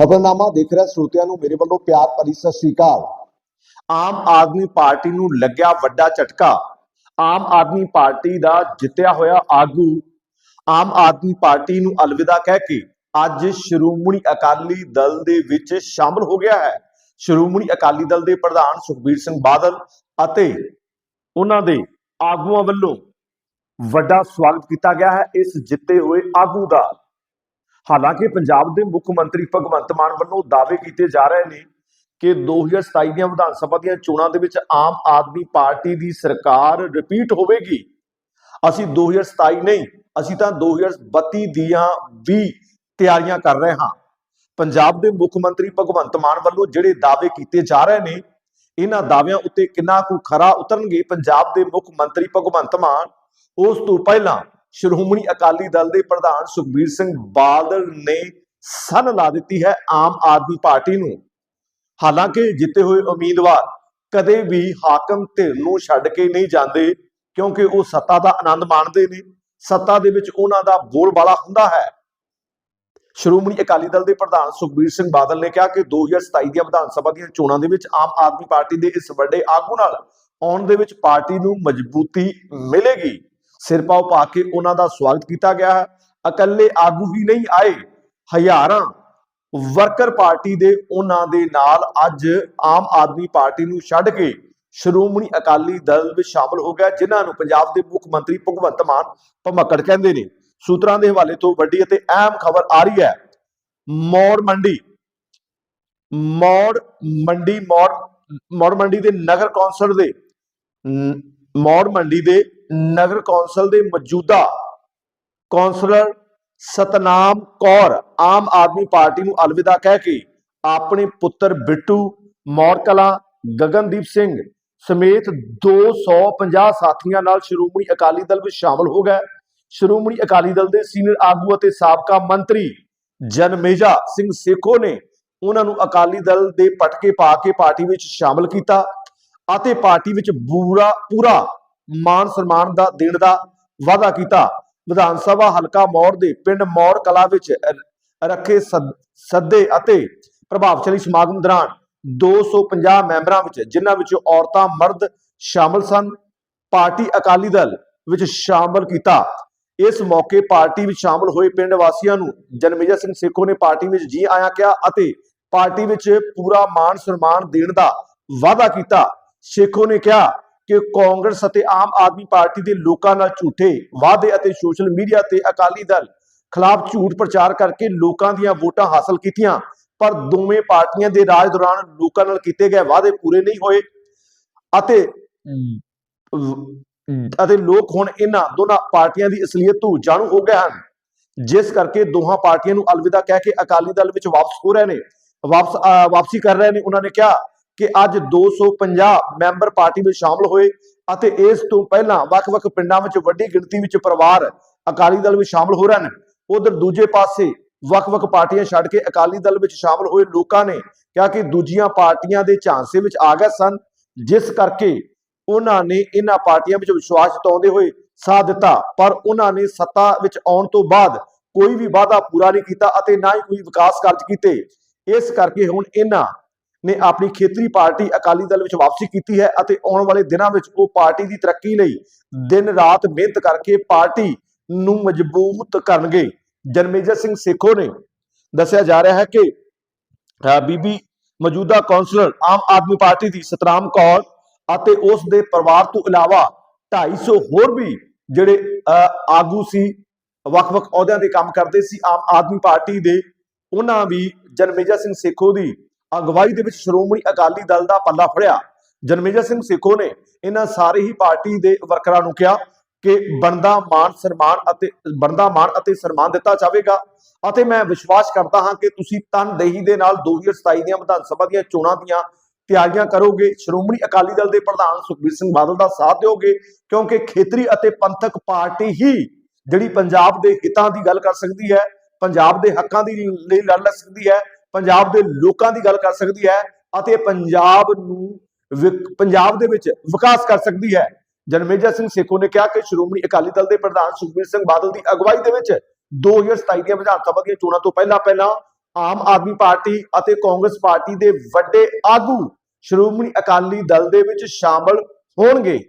ਖਬਰਨਾਮਾ ਦੇਖ ਰਿਹਾ, ਸਰੋਤਿਆਂ ਨੂੰ ਮੇਰੇ ਵੱਲੋਂ ਪਿਆਰ ਭਰੀ ਸਤਿ ਸ੍ਰੀ ਅਕਾਲ। ਆਮ ਆਦਮੀ ਪਾਰਟੀ ਨੂੰ ਲੱਗਿਆ ਵੱਡਾ ਝਟਕਾ। ਆਮ ਆਦਮੀ ਪਾਰਟੀ ਦਾ ਜਿੱਤਿਆ ਹੋਇਆ ਆਗੂ। ਆਮ ਆਦਮੀ ਪਾਰਟੀ ਨੂੰ ਅਲਵਿਦਾ ਕਹਿ ਕੇ ਅੱਜ ਸ਼੍ਰੋਮਣੀ ਅਕਾਲੀ ਦਲ ਦੇ ਵਿੱਚ ਸ਼ਾਮਲ ਹੋ ਗਿਆ ਹੈ। ਸ਼੍ਰੋਮਣੀ ਅਕਾਲੀ ਦਲ ਦੇ ਪ੍ਰਧਾਨ ਸੁਖਬੀਰ ਸਿੰਘ ਬਾਦਲ ਅਤੇ ਉਹਨਾਂ ਦੇ ਆਗੂਆਂ ਵੱਲੋਂ ਵੱਡਾ ਸਵਾਗਤ ਕੀਤਾ ਗਿਆ ਹੈ। ਇਸ ਜਿੱਤੇ ਹੋਏ ਆਗੂ ਦਾ ਹਾਲਾਂਕਿ ਪੰਜਾਬ ਦੇ ਮੁੱਖ ਮੰਤਰੀ ਭਗਵੰਤ ਮਾਨ ਵੱਲੋਂ ਦਾਅਵੇ ਕੀਤੇ ਜਾ ਰਹੇ ਨੇ ਕਿ 2027 ਦੀਆਂ ਵਿਧਾਨ ਸਭਾ ਦੀਆਂ ਚੋਣਾਂ ਦੇ ਵਿੱਚ ਆਮ ਆਦਮੀ ਪਾਰਟੀ ਦੀ ਸਰਕਾਰ ਰਿਪੀਟ ਹੋਵੇਗੀ। ਅਸੀਂ 2027 ਨਹੀਂ, ਅਸੀਂ ਤਾਂ 2032 ਦੀਆਂ ਵੀ ਤਿਆਰੀਆਂ ਕਰ ਰਹੇ ਹਾਂ। ਪੰਜਾਬ ਦੇ ਮੁੱਖ ਮੰਤਰੀ ਭਗਵੰਤ ਮਾਨ ਵੱਲੋਂ ਜਿਹੜੇ ਦਾਅਵੇ ਕੀਤੇ ਜਾ ਰਹੇ ਨੇ, ਇਹਨਾਂ ਦਾਅਵਿਆਂ ਉੱਤੇ ਕਿੰਨਾ ਕੁ ਖਰਾ ਉਤਰਨਗੇ ਪੰਜਾਬ ਦੇ ਮੁੱਖ ਮੰਤਰੀ ਭਗਵੰਤ ਮਾਨ, ਉਸ ਤੋਂ ਪਹਿਲਾਂ ਸ਼੍ਰੋਮਣੀ ਅਕਾਲੀ ਦਲ ਦੇ ਪ੍ਰਧਾਨ ਸੁਖਬੀਰ ਸਿੰਘ ਬਾਦਲ ਨੇ ਸਨ ਲਾ ਦਿੱਤੀ ਹੈ ਆਮ ਆਦਮੀ ਪਾਰਟੀ ਨੂੰ। ਹਾਲਾਂਕਿ ਜਿੱਤੇ ਹੋਏ ਉਮੀਦਵਾਰ ਕਦੇ ਵੀ ਹਾਕਮ ਧਿਰ ਨੂੰ ਛੱਡ ਕੇ ਨਹੀਂ ਜਾਂਦੇ, ਕਿਉਂਕਿ ਉਹ ਸੱਤਾ ਦਾ ਆਨੰਦ ਮਾਣਦੇ ਨੇ। ਸੱਤਾ ਦੇ ਵਿੱਚ ਉਹਨਾਂ ਦਾ ਬੋਲਬਾਲਾ ਹੁੰਦਾ ਹੈ। ਸ਼੍ਰੋਮਣੀ ਅਕਾਲੀ ਦਲ ਦੇ ਪ੍ਰਧਾਨ ਸੁਖਬੀਰ ਸਿੰਘ ਬਾਦਲ ਨੇ ਕਿਹਾ ਕਿ 2027 ਦੀਆਂ ਵਿਧਾਨ ਸਭਾ ਦੀਆਂ ਚੋਣਾਂ ਦੇ ਵਿੱਚ ਆਮ ਆਦਮੀ ਪਾਰਟੀ ਦੇ ਇਸ ਵੱਡੇ ਆਗੂ ਨਾਲ ਆਉਣ ਦੇ ਵਿੱਚ ਪਾਰਟੀ ਨੂੰ ਮਜ਼ਬੂਤੀ ਮਿਲੇਗੀ। ਸਿਰਪਾਓ ਪਾ ਕੇ ਉਹਨਾਂ ਦਾ ਸਵਾਗਤ ਕੀਤਾ ਗਿਆ ਹੈ। ਇਕੱਲੇ ਆਗੂ ਹੀ ਨਹੀਂ ਆਏ। ਹਜ਼ਾਰਾਂ ਵਰਕਰ ਪਾਰਟੀ ਦੇ ਉਹਨਾਂ ਦੇ ਨਾਲ ਅੱਜ ਆਮ ਆਦਮੀ ਪਾਰਟੀ ਨੂੰ ਛੱਡ ਕੇ ਸ਼੍ਰੋਮਣੀ ਅਕਾਲੀ ਦਲ ਵਿੱਚ ਸ਼ਾਮਲ ਹੋ ਗਿਆ, ਜਿਨ੍ਹਾਂ ਨੂੰ ਪੰਜਾਬ ਦੇ ਮੁੱਖ ਮੰਤਰੀ ਭਗਵੰਤ ਮਾਨ ਭਮੱਕੜ ਕਹਿੰਦੇ ਨੇ। ਸੂਤਰਾਂ ਦੇ ਹਵਾਲੇ ਤੋਂ ਵੱਡੀ ਅਤੇ ਅਹਿਮ ਖਬਰ ਆ ਰਹੀ ਹੈ। ਮੌੜ ਮੰਡੀ। ਮੌੜ ਮੰਡੀ, ਮੌੜ ਮੌੜ ਮੰਡੀ ਦੇ ਨਗਰ ਕੌਂਸਲ ਦੇ ਮੌੜ ਮੰਡੀ ਦੇ ਨਗਰ ਕੌਂਸਲ ਦੇ ਮੌਜੂਦਾ ਕੌਂਸਲਰ ਸਤਨਾਮ ਕੌਰ ਆਮ ਆਦਮੀ ਪਾਰਟੀ ਨੂੰ ਅਲਵਿਦਾ ਕਹਿ ਕੇ ਆਪਣੇ ਪੁੱਤਰ ਬਿੱਟੂ, ਮੌੜ ਗਗਨਦੀਪ ਸਿੰਘ ਸਮੇਤ 250 ਸਾਥੀਆਂ ਨਾਲ ਸ਼੍ਰੋਮਣੀ ਅਕਾਲੀ ਦਲ ਵਿੱਚ ਸ਼ਾਮਲ ਹੋ ਗਏ। ਸ਼੍ਰੋਮਣੀ ਅਕਾਲੀ ਦਲ ਦੇ ਸੀਨੀਅਰ ਆਗੂ ਅਤੇ ਸਾਬਕਾ ਮੰਤਰੀ ਜਨਮੇਜਾ ਸਿੰਘ ਸੇਖੋ ਨੇ ਉਹਨਾਂ ਨੂੰ ਅਕਾਲੀ ਦਲ ਦੇ ਪਟਕੇ ਪਾ ਕੇ ਪਾਰਟੀ ਵਿੱਚ ਸ਼ਾਮਲ ਕੀਤਾ ਅਤੇ ਪਾਰਟੀ ਵਿੱਚ ਪੂਰਾ ਪੂਰਾ ਮਾਨ ਸਨਮਾਨ ਦਾ ਦੇਣ ਦਾ ਵਾਅਦਾ ਕੀਤਾ। ਵਿਧਾਨ ਸਭਾ ਹਲਕਾ ਮੌੜ ਦੇ ਪਿੰਡ ਮੌੜ ਕਲਾ ਵਿੱਚ ਰੱਖੇ ਸੱਦੇ ਅਤੇ ਪ੍ਰਭਾਵਸ਼ਾਲੀ ਸਮਾਗਮ ਦੌਰਾਨ 250 ਮੈਂਬਰਾਂ ਵਿੱਚ, ਜਿਨ੍ਹਾਂ ਵਿੱਚ ਔਰਤਾਂ, ਮਰਦ ਸ਼ਾਮਲ ਸਨ, ਪਾਰਟੀ ਅਕਾਲੀ ਦਲ ਵਿੱਚ ਸ਼ਾਮਲ ਕੀਤਾ। ਇਸ ਮੌਕੇ ਪਾਰਟੀ ਵਿੱਚ ਸ਼ਾਮਲ ਹੋਏ ਪਿੰਡ ਵਾਸੀਆਂ ਨੂੰ ਜਨਮੇਜਾ ਸਿੰਘ ਸੇਖੋ ਨੇ ਪਾਰਟੀ ਵਿੱਚ ਜੀ ਆਇਆਂ ਕਿਹਾ ਅਤੇ ਪਾਰਟੀ ਵਿੱਚ ਪੂਰਾ ਮਾਣ ਸਨਮਾਨ ਦੇਣ ਦਾ ਵਾਅਦਾ ਕੀਤਾ। ਸੇਖੋ ਨੇ ਕਿਹਾ ਕਿ ਕਾਂਗਰਸ ਅਤੇ ਆਮ ਆਦਮੀ ਪਾਰਟੀ ਦੇ ਲੋਕਾਂ ਨਾਲ ਝੂਠੇ ਵਾਅਦੇ ਅਤੇ ਸੋਸ਼ਲ ਮੀਡੀਆ ਤੇ ਅਕਾਲੀ ਦਲ ਖਿਲਾਫ ਝੂਠ ਪ੍ਰਚਾਰ ਕਰਕੇ ਲੋਕਾਂ ਦੀਆਂ ਵੋਟਾਂ ਹਾਸਲ ਕੀਤੀਆਂ ਪਰ ਦੋਵੇਂ ਪਾਰਟੀਆਂ ਦੇ ਰਾਜ ਦੌਰਾਨ ਲੋਕਾਂ ਨਾਲ ਕੀਤੇ ਗਏ ਵਾਅਦੇ ਪੂਰੇ ਨਹੀਂ ਹੋਏ ਅਤੇ ਅਤੇ ਲੋਕ ਹੁਣ ਇਹਨਾਂ ਦੋਨਾਂ ਪਾਰਟੀਆਂ ਦੀ ਅਸਲੀਅਤ ਤੋਂ ਜਾਣੂ ਹੋ ਗਏ ਹਨ। ਜਿਸ ਕਰਕੇ ਦੋਹਾਂ ਪਾਰਟੀਆਂ ਨੂੰ ਅਲਵਿਦਾ ਕਹਿ ਕੇ ਅਕਾਲੀ ਦਲ ਵਿੱਚ ਵਾਪਸ ਹੋ ਰਹੇ ਨੇ ਵਾਪਸ ਵਾਪਸੀ ਕਰ ਰਹੇ ਨੇ ਉਹਨਾਂ ਨੇ ਕਿਹਾ ਕਿ ਅੱਜ 250 ਮੈਂਬਰ ਪਾਰਟੀ ਵਿੱਚ ਸ਼ਾਮਲ ਹੋਏ ਅਤੇ ਇਸ ਤੋਂ ਪਹਿਲਾਂ ਵੱਖ-ਵੱਖ ਪਿੰਡਾਂ ਵਿੱਚ ਵੱਡੀ ਗਿਣਤੀ ਵਿੱਚ ਪਰਿਵਾਰ ਅਕਾਲੀ ਦਲ ਵਿੱਚ ਸ਼ਾਮਲ ਹੋ ਰਹੇ ਨੇ। ਉਧਰ ਦੂਜੇ ਪਾਸੇ ਵੱਖ-ਵੱਖ ਪਾਰਟੀਆਂ ਛੱਡ ਕੇ ਅਕਾਲੀ ਦਲ ਵਿੱਚ ਸ਼ਾਮਲ ਹੋਏ ਲੋਕਾਂ ਨੇ ਕਿਹਾ ਕਿ ਦੂਜੀਆਂ ਪਾਰਟੀਆਂ ਦੇ ਝਾਂਸੇ ਵਿੱਚ ਆ ਗਏ ਸਨ, ਜਿਸ ਕਰਕੇ ਉਹਨਾਂ ਨੇ ਇਹਨਾਂ ਪਾਰਟੀਆਂ ਵਿੱਚ ਵਿਸ਼ਵਾਸ ਜਤਾਉਂਦੇ ਹੋਏ ਸਾਥ ਦਿੱਤਾ। ਪਰ ਉਹਨਾਂ ਨੇ ਸੱਤਾ ਵਿੱਚ ਆਉਣ ਤੋਂ ਬਾਅਦ ਕੋਈ ਵੀ ਵਾਅਦਾ ਪੂਰਾ ਨਹੀਂ ਕੀਤਾ ਅਤੇ ਨਾ ਹੀ ਕੋਈ ਵਿਕਾਸ ਕਾਰਜ ਕੀਤੇ। ਇਸ ਕਰਕੇ ਹੁਣ ਇਹਨਾਂ ਨੇ ਆਪਣੀ ਖੇਤਰੀ ਪਾਰਟੀ ਅਕਾਲੀ ਦਲ ਵਿੱਚ ਵਾਪਸੀ ਕੀਤੀ ਹੈ ਅਤੇ ਆਉਣ ਵਾਲੇ ਦਿਨਾਂ ਵਿੱਚ ਉਹ ਪਾਰਟੀ ਦੀ ਤਰੱਕੀ ਲਈ ਦਿਨ ਰਾਤ ਮਿਹਨਤ ਕਰਕੇ ਪਾਰਟੀ ਨੂੰ ਮਜ਼ਬੂਤ ਕਰਨਗੇ। ਜਨਮੇਜਰ ਸਿੰਘ ਸੇਖੋ ਨੇ ਦੱਸਿਆ ਜਾ ਰਿਹਾ ਹੈ ਕਿ ਬੀਬੀ ਮੌਜੂਦਾ ਕੌਂਸਲਰ ਆਮ ਆਦਮੀ ਪਾਰਟੀ ਦੀ ਸਤਰਾਮ ਕੌਰ ਅਤੇ ਉਸ ਦੇ ਪਰਿਵਾਰ ਤੋਂ ਇਲਾਵਾ 250 ਹੋਰ ਵੀ ਜਿਹੜੇ ਅਹ, ਆਗੂ ਸੀ ਵੱਖ-ਵੱਖ ਅਹੁਦਿਆਂ ਤੇ ਕੰਮ ਕਰਦੇ ਸੀ ਆਮ ਆਦਮੀ ਪਾਰਟੀ ਦੇ ਉਹਨਾਂ ਵੀ ਜਨਮੇਜਾ ਸਿੰਘ ਸੇਖੋ ਦੀ ਅਗਵਾਈ ਦੇ ਵਿੱਚ ਸ਼੍ਰੋਮਣੀ ਅਕਾਲੀ ਦਲ ਦਾ ਪੱਲਾ ਫੜਿਆ। ਜਨਮੇਜਾ ਸਿੰਘ ਸੇਖੋ ਨੇ ਇਹਨਾਂ ਸਾਰੇ ਹੀ ਪਾਰਟੀ ਦੇ ਵਰਕਰਾਂ ਨੂੰ ਕਿਹਾ ਕਿ ਬਣਦਾ ਮਾਨ ਸਨਮਾਨ ਅਤੇ ਬਣਦਾ ਮਾਨ ਅਤੇ ਸਨਮਾਨ ਦਿੱਤਾ ਜਾਵੇਗਾ ਅਤੇ ਮੈਂ ਵਿਸ਼ਵਾਸ ਕਰਦਾ ਹਾਂ ਕਿ ਤੁਸੀਂ ਤਨਦੇਹੀ ਦੇ ਨਾਲ 2027 ਦੀਆਂ ਵਿਧਾਨ ਸਭਾ ਦੀਆਂ ਚੋਣਾਂ ਦੀਆਂ ਤਿਆਰੀਆਂ ਕਰੋਗੇ, ਸ਼੍ਰੋਮਣੀ ਅਕਾਲੀ ਦਲ ਦੇ ਪ੍ਰਧਾਨ ਸੁਖਬੀਰ ਸਿੰਘ ਬਾਦਲ ਦਾ ਸਾਥ ਦਿਓਗੇ, ਕਿਉਂਕਿ ਖੇਤਰੀ ਅਤੇ ਪੰਥਕ ਪਾਰਟੀ ਹੀ ਜਿਹੜੀ ਪੰਜਾਬ ਦੇ ਹਿੱਤਾਂ ਦੀ ਗੱਲ ਕਰ ਸਕਦੀ ਹੈ, ਪੰਜਾਬ ਦੇ ਹੱਕਾਂ ਦੀ ਲਈ ਲੜ ਲੈ ਸਕਦੀ ਹੈ ਪੰਜਾਬ ਦੇ ਲੋਕਾਂ ਦੀ ਗੱਲ ਕਰ ਸਕਦੀ ਹੈ ਅਤੇ ਪੰਜਾਬ ਨੂੰ ਵਿਕ- ਪੰਜਾਬ ਦੇ ਵਿੱਚ ਵਿਕਾਸ ਕਰ ਸਕਦੀ ਹੈ। ਜਨਮੇਜਾ ਸਿੰਘ ਸੇਖੋ ਨੇ ਕਿਹਾ ਕਿ ਸ਼੍ਰੋਮਣੀ ਅਕਾਲੀ ਦਲ ਦੇ ਪ੍ਰਧਾਨ ਸੁਖਬੀਰ ਸਿੰਘ ਬਾਦਲ ਦੀ ਅਗਵਾਈ ਦੇ ਵਿੱਚ 2027 ਦੀਆਂ ਵਿਧਾਨ ਸਭਾ ਦੀਆਂ ਚੋਣਾਂ ਤੋਂ ਪਹਿਲਾਂ ਪਹਿਲਾਂ ਆਮ ਆਦਮੀ ਪਾਰਟੀ ਅਤੇ ਕਾਂਗਰਸ ਪਾਰਟੀ ਦੇ ਵੱਡੇ ਆਗੂ ਸ਼੍ਰੋਮਣੀ ਅਕਾਲੀ ਦਲ ਦੇ ਵਿੱਚ ਸ਼ਾਮਲ ਹੋਣਗੇ।